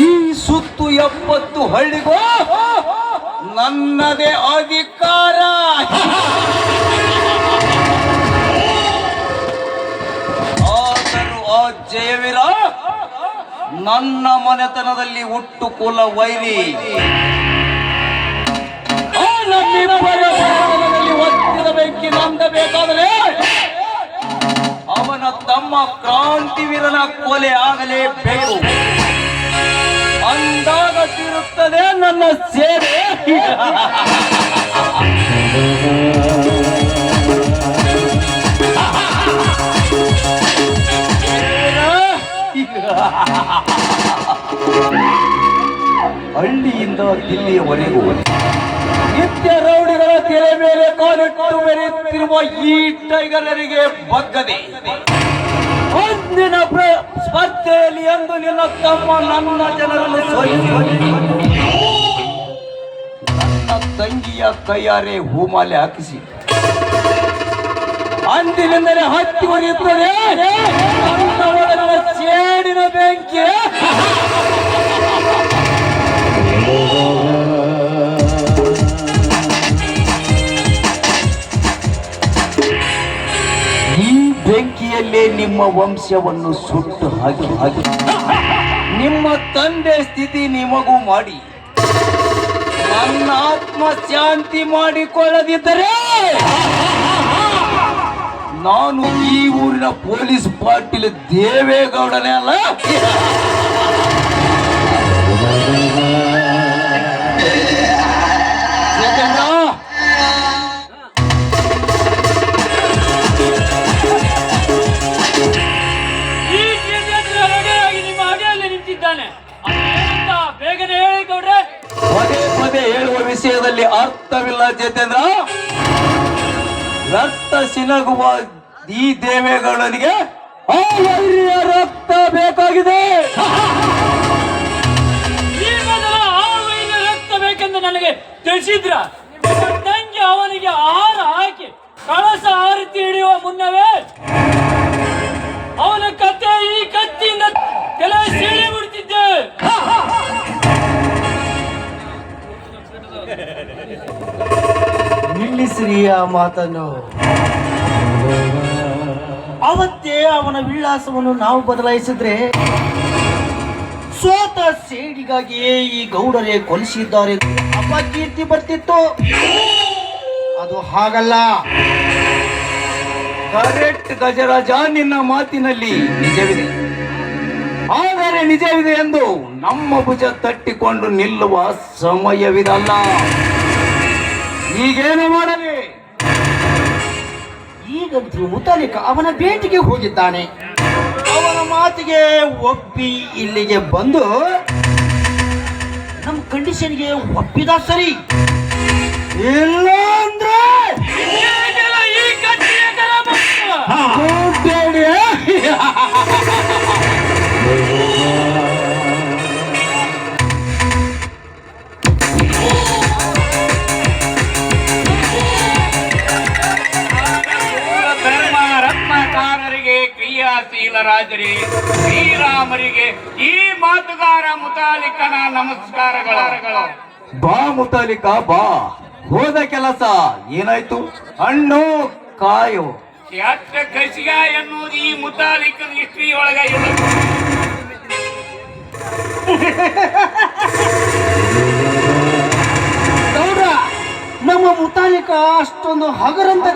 ಈ ಸುತ್ತು ಎಪ್ಪತ್ತು ಹಳ್ಳಿಗೂ ನನ್ನದೇ ಅಧಿಕಾರ. ಆದರೂ ಆ ಜಯವಿರ ನನ್ನ ಮನೆತನದಲ್ಲಿ ಒಟ್ಟು ಕುಲ ವೈರಿ. ಆ ನಮ್ಮಿಬ್ಬರ ಮನೆತನದಲ್ಲಿ ಒತ್ತಿದ ಬೆಂಕಿ ನಂದಬೇಕಾದರೆ ಅವನ ತಮ್ಮ ಕ್ರಾಂತಿವೀರನ ಕೊಲೆ ಆಗಲೇಬೇಕು. ಅಂದಾಗ ತಿರುತ್ತದೆ ನನ್ನ ಸೇವೆ. ಹಳ್ಳಿಯಿಂದ ದಿಲ್ಲಿಯವರೆಗೂ ನಿತ್ಯ ರೌಡಿಗಳ ತೆರೆ ಮೇಲೆ ಕಾಲಿಟ್ಟು ಮೆರೆಯುತ್ತಿರುವ ಈ ಟೈಗರರಿಗೆ ಬಗ್ಗದೆ. ಒಂದಿನ ಪ್ರ- ಸ್ಪರ್ಧೆಯಲ್ಲಿ ಎಂದು ನಿನ್ನ ತಮ್ಮ ನನ್ನ ಜನರನ್ನು ನನ್ನ ತಂಗಿಯ ಕೈಯಾರೆ ಹೂಮಾಲೆ ಹಾಕಿಸಿ. ಅಂದಿನಿಂದಲೇ ಹತ್ತಿ ಉರಿಯುತ್ತದೆ. ಸೇಡಿನ ಬೆಂಕಿ ಬೆಂಕಿಯಲ್ಲೇ ನಿಮ್ಮ ವಂಶವನ್ನು ಸುಟ್ಟು ಹಾಕಿ ಹಾಕಿ. ನಿಮ್ಮ ತಂದೆ ಸ್ಥಿತಿ ನಿಮಗೂ ಮಾಡಿ. ನನ್ನ ಆತ್ಮ ಶಾಂತಿ ಮಾಡಿಕೊಳ್ಳದಿದ್ದರೆ ನಾನು ಈ ಊರಿನ ಪೊಲೀಸ್ ಪಾಟೀಲ್ ದೇವೇಗೌಡನೇ ಅಲ್ಲ? ಪದೇ ಹೇಳುವ ವಿಷಯದಲ್ಲಿ ಅರ್ಥವಿಲ್ಲ ಚೇತೇಂದ್ರ ರಕ್ತ ಸಿನಗುವ ಈ ದೇವೇಗೌಡನಿಗೆ ರಕ್ತ ಬೇಕಾಗಿದೆ. ರಕ್ತ ಬೇಕೆಂದು ನನಗೆ ತಿಳಿಸಿದ್ರ? ತಂಗಿ ಅವನಿಗೆ ಆಹಾರ ಹಾಕಿ ಕಳಸ ಆರತಿ ಹಿಡಿಯುವ ಮುನ್ನವೇ ಅವನ ಕತೆ ಈ ಕತ್ತಿಯಿಂದ ತಲೆ ಸೀಳಿ ಬಿಡ್ತಿದ್ದೆ ನಿಲ್ಲಿಸಿರಿ ಆ ಮಾತನ್ನು. ಅವತ್ತೇ ಅವನ ವಿಳಾಸವನ್ನು ನಾವು ಬದಲಾಯಿಸಿದ್ರೆ ಸೋತ ಸೇಡಿಗಾಗಿಯೇ ಈ ಗೌಡರೇ ಕೊಲಿಸಿದ್ದಾರೆ. ಕೀರ್ತಿ ಬರ್ತಿತ್ತು. ಅದು ಹಾಗಲ್ಲ. ಕರೆಕ್ಟ್ ಗಜರಾಜ ನಿನ್ನ ಮಾತಿನಲ್ಲಿ ನಿಜವಿದೆ. ಆದರೆ ನಿಜವಿದೆ ಎಂದು ನಮ್ಮ ಭುಜ ತಟ್ಟಿಕೊಂಡು ನಿಲ್ಲುವ ಸಮಯವಿದಲ್ಲ. ಈಗೇನು ಮಾಡಲಿ? ಈಗ ಮುತಾಲಿಕ ಅವನ ಭೇಟಿಗೆ ಹೋಗಿದ್ದಾನೆ. ಅವನ ಮಾತಿಗೆ ಒಪ್ಪಿ ಇಲ್ಲಿಗೆ ಬಂದು ನಮ್ಮ ಕಂಡೀಷನ್ಗೆ ಒಪ್ಪಿದ ಸರಿ. ಇಲ್ಲ ಅಂದ್ರೆ? ಈಗೆಲ್ಲ ಕ್ರಿಯಾಶೀಲರಾಜರಿ ಶ್ರೀರಾಮರಿಗೆ ಈ ಮಾತುಗಾರ ಮುತಾಲಿಕನ ನಮಸ್ಕಾರಗಳು. ಬಾ ಮುತಾಲಿಕ ಬಾ. ಹೋದ ಕೆಲಸ ಏನಾಯ್ತು? ಹಣ್ಣು ಕಾಯು. ಎಷ್ಟ ಕಸಿಗ ಎನ್ನುವುದು ಈ ಮುತಾಲಿಕನ ಹಿಸ್ಟ್ರಿ ಒಳಗ ಇಲ್ಲ ನಮ್ಮ ಮುತಾಲಿಕ ಅಷ್ಟೊಂದು ಹಗರಂತ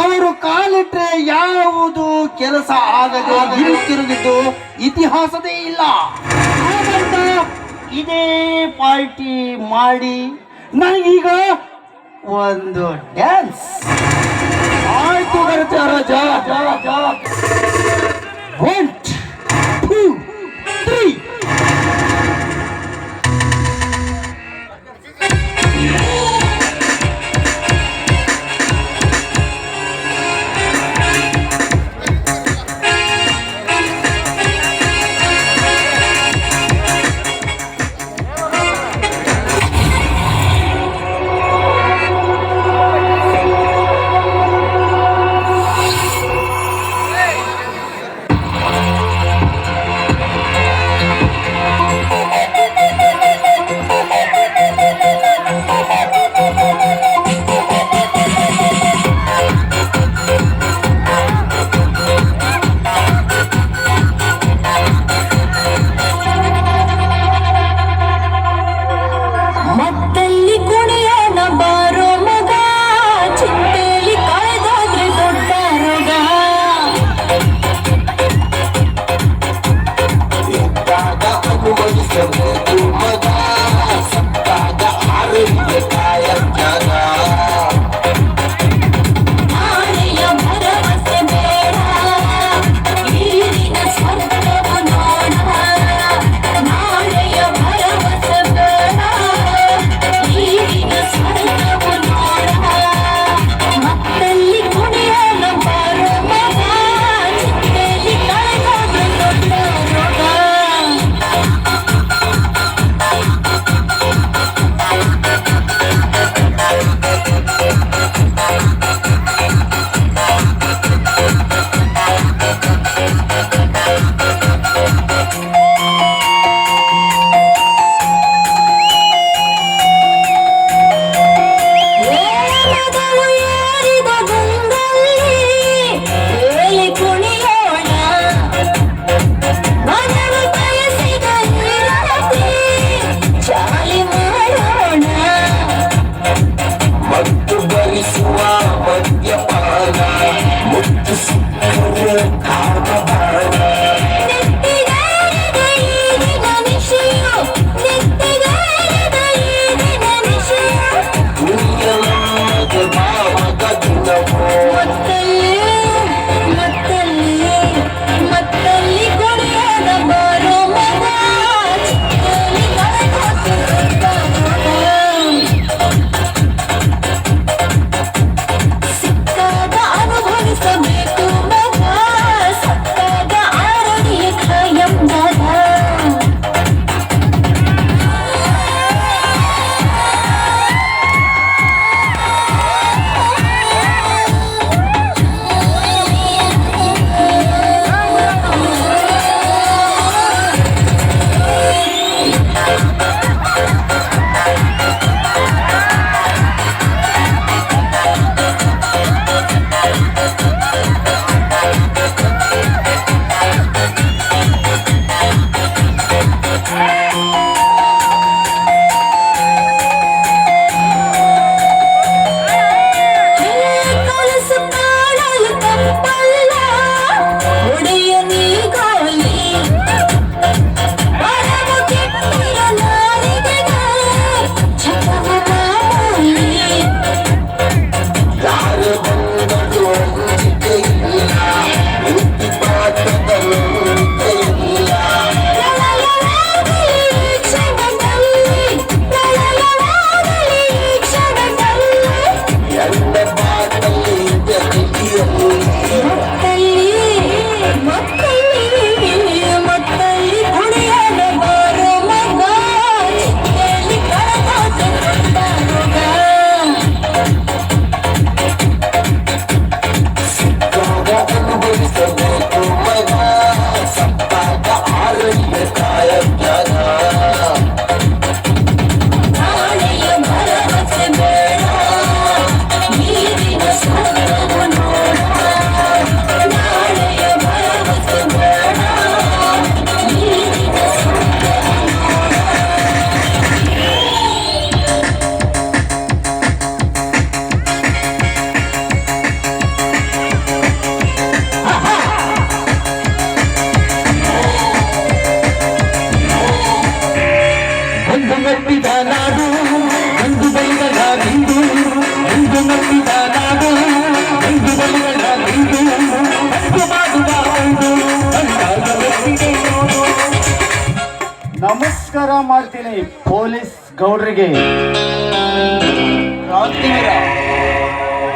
ಅವರು ಕಾಲಿಟ್ರೆ ಯಾವುದು ಕೆಲಸ ಆಗದೆ ಹಿಂತಿರುಗಿದ್ದು ಇತಿಹಾಸದೇ ಇಲ್ಲ. ಹಾಗಂತ ಇದೇ ಪಾರ್ಟಿ ಮಾಡಿ ನನಗೀಗ ಒಂದು ಡ್ಯಾನ್ಸ್. ಆಯ್ತು ಬರುತ್ತೆ ರಾಜ. Just Thank you.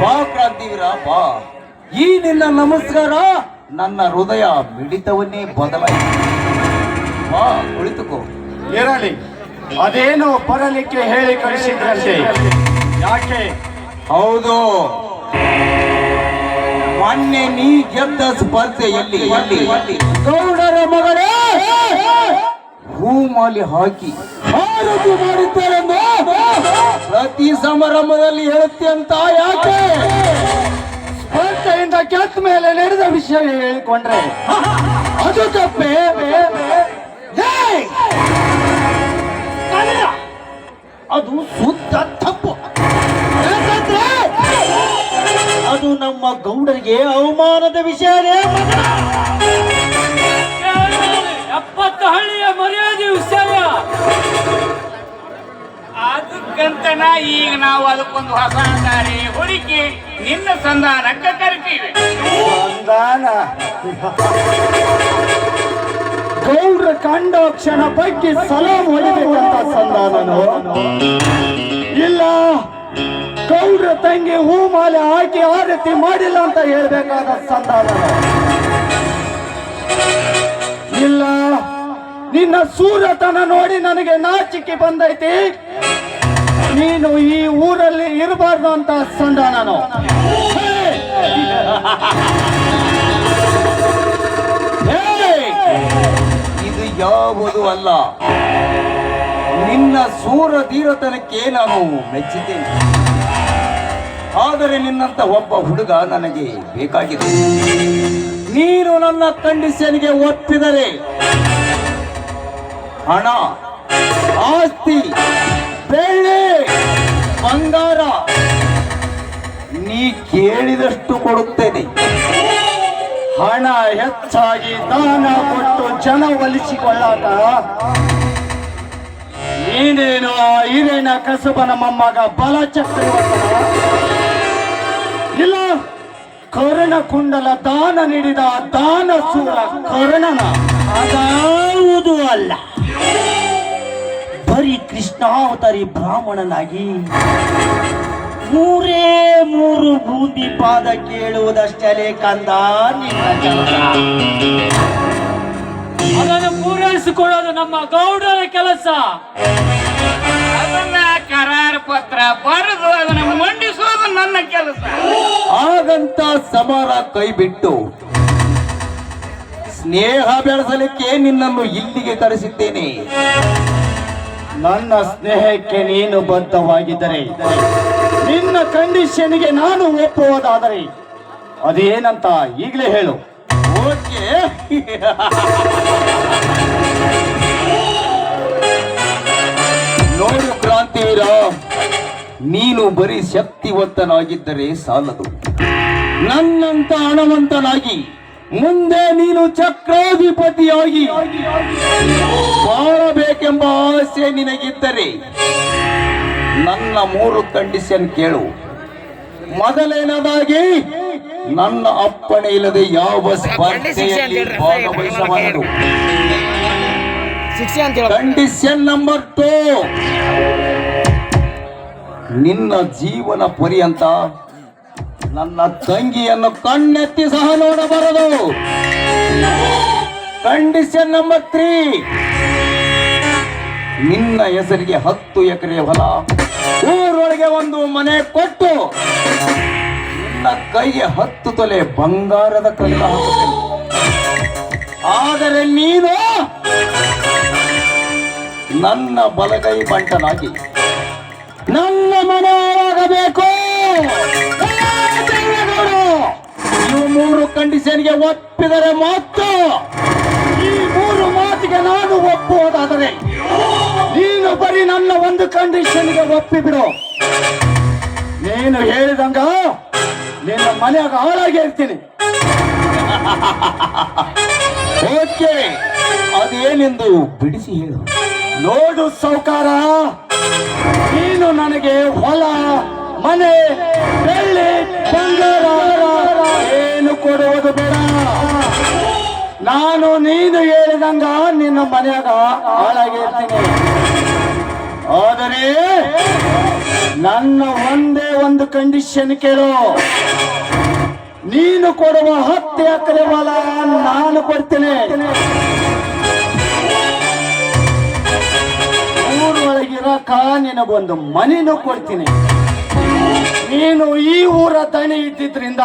ಬಾ ಕ್ರಾಂತಿವೀರ ಬಾ. ಈ ನಿನ್ನ ನಮಸ್ಕಾರ ನನ್ನ ಹೃದಯ ಮಿಡಿತವನ್ನೇ ಬದಲಾಯಿಸಿ ಬಾ ಕುಳಿತುಕೋ. ಇರಲಿ ಅದೇನು ಬರಲಿಕ್ಕೆ ಹೇಳಿ ಕಳಿಸಿದ್ರಂತೆ. ಯಾಕೆ? ಹೌದು. ಮೊನ್ನೆ ನೀ ಗೆದ್ದ ಸ್ಪರ್ಧೆಯಲ್ಲಿ. ಗೌಡರ ಮಗಳೇ! ಹೂಮಾಲಿ ಹಾಕಿ ಮಾಡಿದ್ದಾರೆಂದು ಪ್ರತಿ ಸಮಾರಂಭದಲ್ಲಿ ಹೇಳುತ್ತೆ ಅಂತ ಯಾಕೆ? ಸ್ಪರ್ಧೆಯಿಂದ ಕೆತ್ತ ಮೇಲೆ ನಡೆದ ವಿಷಯ ಹೇಳಿಕೊಂಡ್ರೆ ಅದು ತಪ್ಪೇ! ಅದು ಶುದ್ಧ ತಪ್ಪು. ಅದು ನಮ್ಮ ಗೌಡರಿಗೆ ಅವಮಾನದ ವಿಷಯನೇ ಅದಕ್ಕಂತನ ಈಗ ನಾವು ಅದಕ್ಕೊಂದು ಹೊಸ ದಾರಿ ಹುಡುಕಿ ನಿನ್ನ ಸಂಧಾನಕ್ಕೆ ಕರಿತೀವಿ. ಸಂಧಾನ. ಗೌಡ್ರ ಕಂಡ ಕ್ಷಣ ಬಗ್ಗೆ ಸಲಾಂ ಹೊಡಿಬೇಕಂತ ಸಂಧಾನನು. ಇಲ್ಲ ಗೌಡ್ರ ತಂಗಿ ಹೂ ಮಾಲೆ ಹಾಕಿ ಆರತಿ ಮಾಡಿಲ್ಲ ಅಂತ ಹೇಳ್ಬೇಕಾದ ಸಂಧಾನ ಇಲ್ಲ, ನಿನ್ನ ಸೂರತನ ನೋಡಿ ನನಗೆ ನಾಚಿಕೆ ಬಂದೈತಿ. ನೀನು ಈ ಊರಲ್ಲಿ ಇರಬಾರ್ದು ಅಂತ ಸಂಧಾನನು ಇದು ಯಾವುದು ಅಲ್ಲ? ನಿನ್ನ ಸೂರ ಧೀರತನಕ್ಕೆ ನಾನು ಮೆಚ್ಚಿದ್ದೇನೆ. ಆದರೆ ನಿನ್ನಂತ ಒಬ್ಬ ಹುಡುಗ ನನಗೆ ಬೇಕಾಗಿದೆ. ನೀನು ನನ್ನ ಕಂಡೀಷನ್ಗೆ ಒಪ್ಪಿದರೆ ಹಣ, ಆಸ್ತಿ, ಬೆಳ್ಳಿ ಬಂಗಾರ. ನೀ ಕೇಳಿದಷ್ಟು ಕೊಡುತ್ತೇನೆ. ಹಣ ಹೆಚ್ಚಾಗಿ ದಾನ ಕೊಟ್ಟು ಜನ ಒಲಿಸಿಕೊಳ್ಳಾಕ. ನೀನೇನು ಆ ಹಿರೇನ ಕಸಬನ ಮೊಮ್ಮಗ ಬಲ ಚಕ್ರ ಇಲ್ಲ ಕರುಣ ಕುಂಡಲ ದಾನ ನೀಡಿದ ದಾನ ಸೂರ ಕರುಣನ. ಅದಾವುದು ಅಲ್ಲ. ಬರೀ ಕೃಷ್ಣಾವತಾರಿ ಬ್ರಾಹ್ಮಣನಾಗಿ ಮೂರೇ ಮೂರು ಬೂದಿ ಪಾದ ಕೇಳುವುದಷ್ಟೇ ಕಂದ ಅದನ್ನು ಪೂರೈಸಿಕೊಳ್ಳೋದು ನಮ್ಮ ಗೌಡರ ಕೆಲಸ. ಅದನ್ನ ಕರಾರ ಪತ್ರ ಬರೆದು ಅದನ್ನು ಮಂಡಿಸೋದು ನನ್ನ ಕೆಲಸ. ಹಾಗಂತ ಸಮರ ಕೈ ಬಿಟ್ಟು ಸ್ನೇಹ ಬೆಳೆಸಲಿಕ್ಕೆ ನಿನ್ನನ್ನು ಇಲ್ಲಿಗೆ ಕರೆಸಿದ್ದೇನೆ. ನನ್ನ ಸ್ನೇಹಕ್ಕೆ ನೀನು ಬದ್ಧವಾಗಿದ್ದರೆ, ನಿನ್ನ ಕಂಡೀಷನ್ಗೆ ನಾನು ಒಪ್ಪುವುದಾದರೆ, ಅದೇನಂತ ಈಗಲೇ ಹೇಳು. ಓಕೆ. ನೋಡು ಕ್ರಾಂತಿವೀರ, ನೀನು ಬರೀ ಶಕ್ತಿವಂತನಾಗಿದ್ದರೆ ಸಾಲದು. ನನ್ನಂತ ಹಣವಂತನಾಗಿ ಮುಂದೆ ನೀನು ಚಕ್ರಾಧಿಪತಿಯಾಗಿ ಬಾಳಬೇಕೆಂಬ ಆಸೆ ನಿನಗಿದ್ದರೆ ನನ್ನ ಮೂರು ಕಂಡೀಷನ್ ಕೇಳು. ಮೊದಲನೇದಾಗಿ ನನ್ನ ಅಪ್ಪಣೆ ಇಲ್ಲದೆ ಯಾವ ಸ್ಪರ್ಧೆಯಲ್ಲಿ ಭಾಗವಹಿಸಬಾರದು. Condition number two. ನಿನ್ನ ಜೀವನ ಪರ್ಯಂತ ನನ್ನ ತಂಗಿಯನ್ನು ಕಣ್ಣೆತ್ತಿ ಸಹ ನೋಡಬಾರದು. ಕಂಡೀಷನ್ ನಂಬರ್ ತ್ರೀ ನಿನ್ನ ಹೆಸರಿಗೆ ಹತ್ತು ಎಕರೆ ಹೊಲ, ಊರೊಳಗೆ ಒಂದು ಮನೆ ಕೊಟ್ಟು ನಿನ್ನ ಕೈಗೆ ಹತ್ತು ತೊಲೆ ಬಂಗಾರದ ಕಲ್ಲ. ಆದರೆ ನೀನು ನನ್ನ ಬಲಗೈ ಬಂಟನಾಗಿ ನನ್ನ ಮನೆಯಾಗಬೇಕು. ಮೂರು ಕಂಡೀಷನ್ಗೆ ಒಪ್ಪಿದರೆ ಮಾತ್ರ ಈ ಮೂರು ಮಾತಿಗೆ ನಾನು ಒಪ್ಪುವುದಾದರೆ ನೀನು ಬರೀ ನನ್ನ ಒಂದು ಕಂಡೀಷನ್ಗೆ ಒಪ್ಪಿಬಿಡು. ನೀನು ಹೇಳಿದಂಗ ನಿನ್ನ ಮನೆಯಾಗ ಹಾಳಾಗಿ ಇರ್ತೀನಿ. ಓಕೆ, ಅದೇನೆಂದು ಬಿಡಿಸಿ ಹೇಳು. ನೋಡು ಸೌಕಾರ ನೀನು ನನಗೆ ಹೊಲ ಮನೆ, ಬೆಳ್ಳಿ, ಬಂಗಾರ, ಏನು ಕೊಡುವುದು ಬೇಡ. ನಾನು ನೀನು ಹೇಳಿದಂಗ ನಿನ್ನ ಮನೆಯಾಗ ಹಾಳಾಗಿರ್ತೀನಿ ಆದರೆ ನನ್ನ ಒಂದೇ ಒಂದು ಕಂಡೀಷನ್ ಕೇಳು. ನೀನು ಕೊಡುವ ಹತ್ತು ಎಕರೆ ಹೊಲ ನಾನು ಕೊಡ್ತೇನೆ. ಊರೊಳಗಿರಕ ನಿನಗೊಂದು ಮನೆನೂ ಕೊಡ್ತೀನಿ. ನೀನು ಈ ಊರ ದಣಿ ಇದ್ದಿದ್ರಿಂದ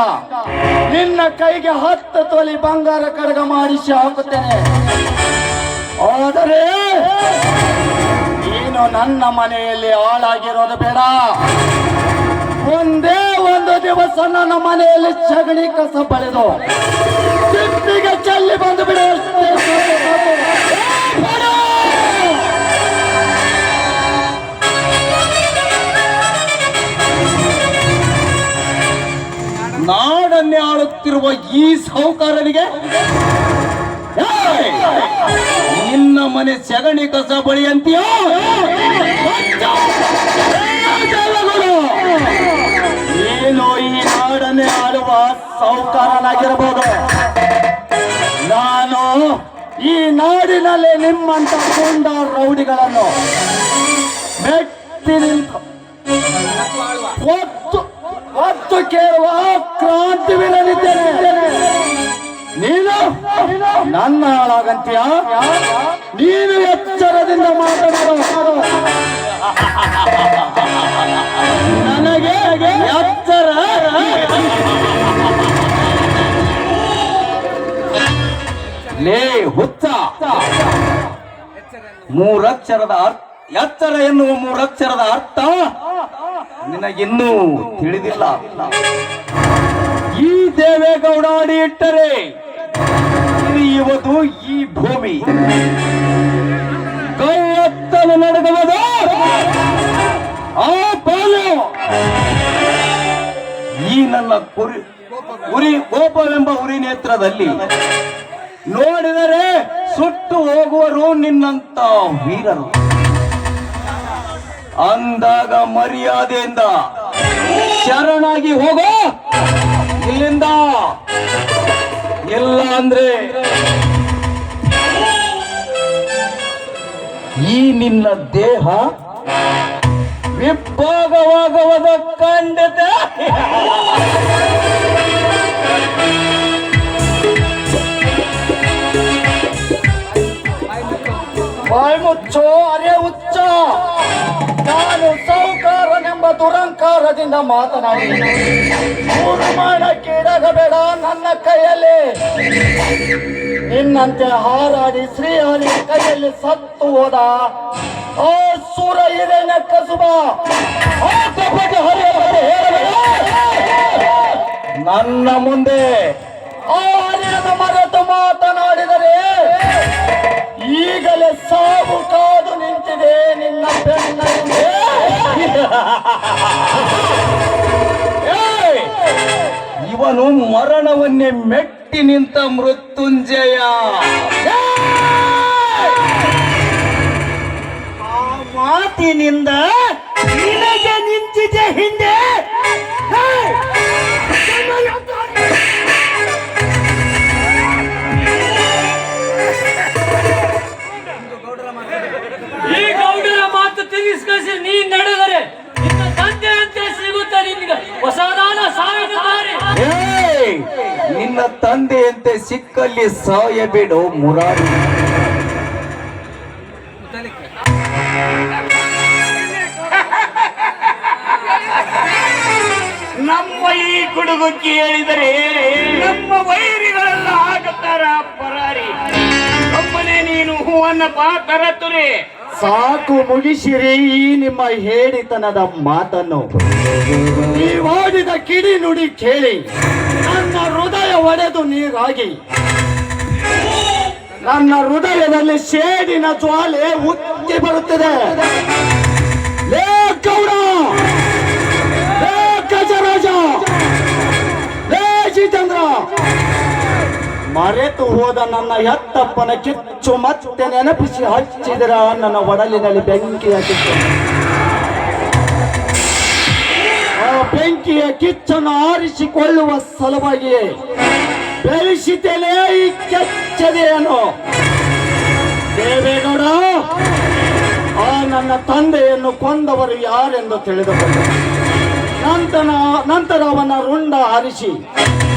ನಿನ್ನ ಕೈಗೆ ಹತ್ತು ತೊಲಿ ಬಂಗಾರ ಕಡಗ ಮಾಡಿಸಿ ಹಾಕುತ್ತೇನೆ. ಆದರೆ ನೀನು ನನ್ನ ಮನೆಯಲ್ಲಿ ಹಾಳಾಗಿರೋದು ಬೇಡ. ಒಂದೇ ಒಂದು ದಿವಸ ನನ್ನ ಮನೆಯಲ್ಲಿ ಸಗಣಿ ಕಸ ಬಳಿದು ತಿಪ್ಪಿಗೆ ಚೆಲ್ಲಿ ಬಂದು ಬಿಡು. ನಾಡನ್ನೇ ಆಳುತ್ತಿರುವ ಈ ಸಾಹುಕಾರನಿಗೆ! ನಿನ್ನ ಮನೆ ಸೆಗಣಿ ಕಸ ಬಳಿ ಅಂತೀಯೋ ಏನು ಈ ನಾಡನ್ನೇ ಆಳುವ ಸಾಹುಕಾರನಾಗಿರಬಹುದು ನಾನು ಈ ನಾಡಿನಲ್ಲಿ ನಿಮ್ಮಂತ ಕೊಂಡ ರೌಡಿಗಳನ್ನು ಮೆಟ್ಟಿ ನಿಂತು ಒತ್ತು ಒತ್ತು ಕೇಳುವ ಕ್ರಾಂತಿ ವಿರಲಿದ್ದೇನೆ ನೀನು ನನ್ನ ಹಾಳಾಗಂತೀಯ? ನೀನು ಎಚ್ಚರದಿಂದ ಮಾತನಾಡು. ನನಗೆ ಎಚ್ಚರ ಲೇ, ಹುಚ್ಚ. ಮೂರಕ್ಷರದ ಅರ್ಥ ಎಚ್ಚರ ಎನ್ನುವ ಮೂರಕ್ಷರದ ಅರ್ಥ ನಿನಗಿನ್ನೂ ತಿಳಿದಿಲ್ಲ. ಈ ದೇವೇಗೌಡ ಇಟ್ಟರೆ ಇವತ್ತು ಈ ಭೂಮಿ. ಕೈಯತ್ತಲು ನಡಗುವುದು ಆ ಪಾಲು. ಈ ನನ್ನ ಕುರಿ ಉರಿ ಕೋಪವೆಂಬ ಉರಿ ನೇತ್ರದಲ್ಲಿ ನೋಡಿದರೆ ಸುಟ್ಟು ಹೋಗುವರು ನಿನ್ನಂತ ವೀರರು. ಅಂದಾಗ ಮರ್ಯಾದೆಯಿಂದ ಶರಣಾಗಿ ಹೋಗೋ ಇಲ್ಲಿಂದ. ಇಲ್ಲ ಅಂದ್ರೆ ಈ ನಿನ್ನ ದೇಹ ವಿಭಾಗವಾಗುವುದ ಖಂಡಿತ. ಬಾಯ್ ಮುಚ್ಚೋ, ಅರೆ ಹುಚ್ಚ. ನಾನು ಸಾಹುಕಾರನೆಂಬ ದುರಂಕಾರದಿಂದ ಮಾತನಾಡಿ ಮೂರು ಮಾಡಕ್ಕೀಡಾಗಬೇಡ ನನ್ನ ಕೈಯಲ್ಲಿ. ನಿನ್ನಂತೆ ಹಾರಾಡಿ ಶ್ರೀಹರಿ ಕೈಯಲ್ಲಿ ಸತ್ತು ಹೋದ ಆ ಸುರ ಹಿರೇನ ಕಸುಬ. ನನ್ನ ಮುಂದೆ ಆ ಮರಣವನ್ನೇ ಮೆಟ್ಟಿ ನಿಂತ ಮೃತ್ಯುಂಜಯ ಮಾತಿನಿಂದ ನಿನಗೆ ನಿಂತಿದೆ ಹಿಂದೆ! ಈ ಗೌಡರ ಮಾತು ತಿರಸ್ಕರಿಸಿ ನೀ ನಡೆದರೆ ನಿನ್ನ ತಂದೆಯಂತೆ ಸಿಕ್ಕಲ್ಲಿ ಸಾಯಬೇಡ ಮುರಾರಿ. ನಮ್ಮ ಈ ಕುಡುಗು ಕೇಳಿದರೆ ನಮ್ಮ ವೈರಿಗಳೆಲ್ಲ ಆಗುತ್ತಾರ ಪರಾರಿ. ಒಬ್ಬನೇ ನೀನು ಹೂವನ್ನಪ್ಪ ತುರಿ. ಸಾಕು ಮುಗಿಸಿರಿ ಈ ನಿಮ್ಮ ಹೇಳಿತನದ ಮಾತನ್ನು. ನೀವಾಡಿದ ಕಿಡಿ ನುಡಿ ಕೇಳಿ. ನನ್ನ ಒಡೆದು ನೀರಾಗಿ. ನನ್ನ ಹೃದಯದಲ್ಲಿ ಶೇಡಿನ ಜ್ವಾಲೆ ಉಕ್ಕಿ ಬರುತ್ತಿದೆ. ಗೌಡ! ಗಜರಾಜ! ಜಿತೇಂದ್ರ! ಮರೆತು ಹೋದ ನನ್ನ ಎತ್ತಪ್ಪನ ಕಿಚ್ಚು ಮತ್ತೆ ನೆನಪಿಸಿ ಹಚ್ಚಿದರ ನನ್ನ ಒಡಲಿನಲ್ಲಿ ಬೆಂಕಿ ಹಾಕಿತ್ತು ಬೆಂಕಿಯ ಕಿಚ್ಚನ್ನು ಆರಿಸಿಕೊಳ್ಳುವ ಸಲುವಾಗಿ ಬೆಳೆಸಿದ್ದೇನೆ ಈ ಕೆಚ್ಚದೆಯನ್ನು ದೇವೇಗೌಡ, ಆ ನನ್ನ ತಂದೆಯನ್ನು ಕೊಂದವರು ಯಾರೆಂದು ತಿಳಿದುಕೊಂಡ. ನಂತರ ನಂತರ ಅವನ ರುಂಡ ಹರಿಸಿ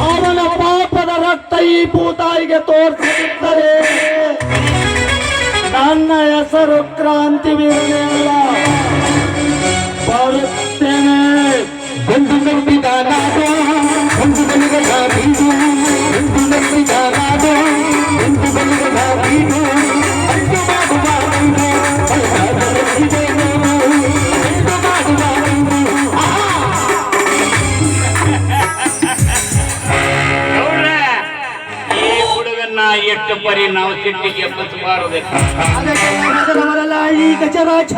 ಅವನ ಪಾಪದ ರಕ್ತ ಈ ಭೂತಾಯಿಗೆ ತೋರಿಸುತ್ತದೆ ನನ್ನ ಹೆಸರು ಅಲ್ಲ. ಬರುತ್ತೇನೆ. ಒಂದು ನಂಬಿದ ನಾಡು ಒಂದು ಬಲಿಗಳ ಬೀಡು ಒಂದು ನಂಬಿದ ನಾಡು ಒಂದು ಬಲಿಗಳ ಬೀಡು ಅಂಟು ಮಾಡುವ ಬೈರು ಬಲಗಾದ ರಚಿದೆ ನೀನು ಅಂಟು ಮಾಡುವ ಬೈರು ಗೌಡ್ರ ಈ ಹುಡುಗನ್ನ ಎಷ್ಟು ಪರಿ ನಾವು ಸಿಟ್ಟಿಗೆ ಎಬ್ಬಿಸಬಾರದು ಅದಕ್ಕೆ ಹೆದರವರಲ್ಲ ಈ ಗಜರಾಜ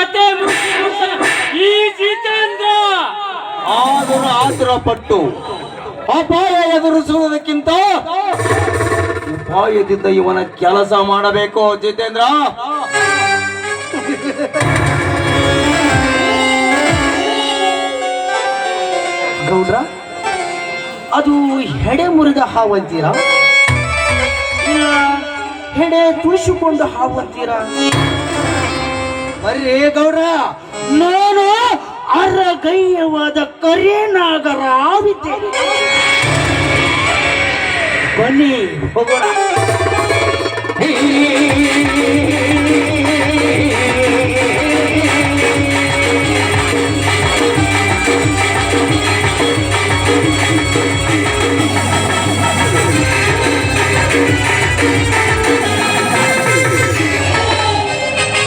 ಕತೆ. ಈ ಜಿತೇಂದ್ರ. ಆದರೂ ಆತುರ ಪಟ್ಟು ಅಪಾಯ ಎದುರಿಸುವುದಕ್ಕಿಂತ ಉಪಾಯದಿಂದ ಇವನ ಕೆಲಸ ಮಾಡಬೇಕು ಜಿತೇಂದ್ರ. ಗೌಡ್ರ ಅದು ಹೆಡೆ ಮುರಿದ ಹಾವಂತೀರಾ? ಇಲ್ಲ ಹೆಡೆ ತುಳಿಸಿಕೊಂಡು ಹಾವಂತೀರಾ? ಬರ್ರಿ ಗೌಡ್ರ ನಾನು ಅರಗೈಯವಾದ ಕರೇನಾಗರ ಆವಿದ್ದೇನೆ ಬನ್ನಿ ಹೋಗೋಣ.